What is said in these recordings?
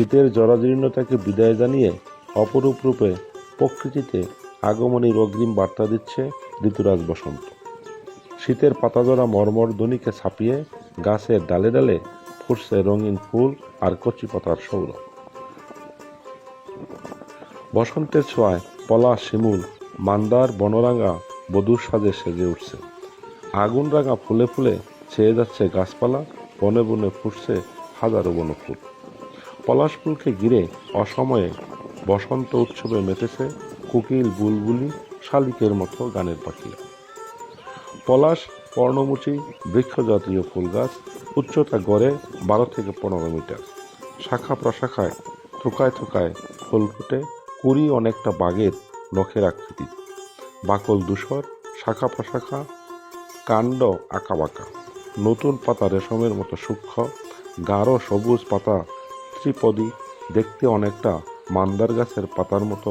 শীতের জরাজীর্ণতাকে বিদায় জানিয়ে অপরূপ রূপে প্রকৃতিতে আগমনীর অগ্রিম বার্তা দিচ্ছে ঋতুরাজ বসন্ত। শীতের পাতাজরা মর্মর ধ্বনিকে ছাপিয়ে গাছের ডালে ডালে ফুটছে রঙিন ফুল আর কচি পাতার সৌরভ। বসন্তের ছোঁয়ায় পলা, শিমুল, মান্দার, বনরাঙা, বধূর সাজে সেজে উঠছে। আগুন রাঙা ফুলে ফুলে ছেয়ে যাচ্ছে গাছপালা, বনে বনে ফুটছে হাজারো বনফুল। পলাশ ফুলকে ঘিরে অসময়ে বসন্ত উৎসবে মেতেছে কোকিল বুলবুলি শালিকের মতো গানের পাখি। পলাশ, পর্ণমুচি, বৃক্ষজাতীয় ফুল গাছ উচ্চতা গড়ে বারো থেকে পনেরো মিটার। শাখা প্রশাখায় থোকায় থোকায় ফুল ফুটে, কুড়ি অনেকটা বাঘের নখের আকৃতি। বাকল ধূসর, শাখা প্রশাখা, কাণ্ড আঁকাবাঁকা। নতুন পাতা রেশমের মতো সূক্ষ্ম, গাঢ় সবুজ পাতা ত্রিপদী দেখতে অনেকটা মান্দার গাছের পাতার মতো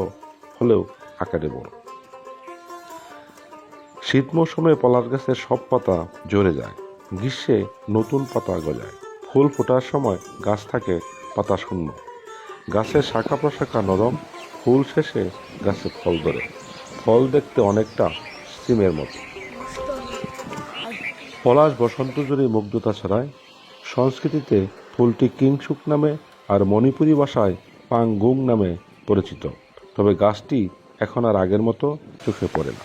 হলেও আকারে বড়। শীত মৌসুমে পলাশ গাছের সব পাতা ঝরে যায়, গ্রীষ্মে নতুন পাতা গজায়। ফুল ফোটার সময় গাছ থাকে পাতা শূন্য গাছের শাখা প্রশাখা নরম, ফুল শেষে গাছে ফল ধরে। ফল দেখতে অনেকটা সিমের মতো। পলাশ বসন্ত জুড়ে মুগ্ধতা ছড়ায়। সংস্কৃতিতে ফুলটি কিংসুক নামে আর মণিপুরি ভাষায় পাংগুং নামে পরিচিত। তবে গাছটি এখন আর আগের মতো চোখে পড়ে না।